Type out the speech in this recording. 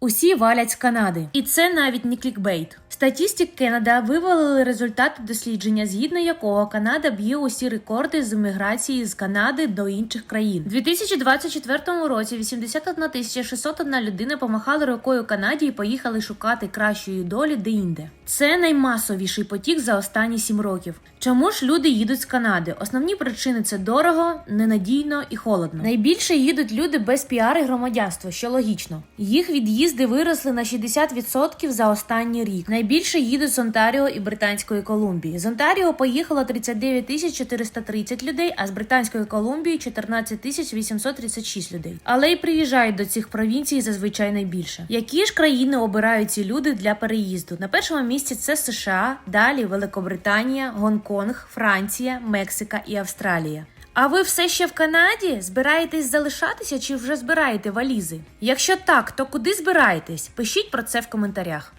Усі валять з Канади, і це навіть не клікбейт. Статістик Кеннеда вивалили результати дослідження, згідно якого Канада б'є усі рекорди з еміграції з Канади до інших країн. У 2024 році 81 тисяча 601 людина помахали рукою Канаді і поїхали шукати кращої долі де-інде. Це наймасовіший потік за останні сім років. Чому ж люди їдуть з Канади? Основні причини це дорого, ненадійно і холодно. Найбільше їдуть люди без піар і громадянства, що логічно. Їх від'їзди виросли на 60% за останній рік. Найбільше їдуть з Онтаріо і Британської Колумбії. З Онтаріо поїхало 39 тисяч 430 людей, а з Британської Колумбії 14 тисяч 836 людей. Але й приїжджають до цих провінцій зазвичай найбільше. Які ж країни обирають ці люди для переїзду? На першому місці це США, далі Великобританія, Гонконг, Франція, Мексика і Австралія. А ви все ще в Канаді? Збираєтесь залишатися чи вже збираєте валізи? Якщо так, то куди збираєтесь? Пишіть про це в коментарях.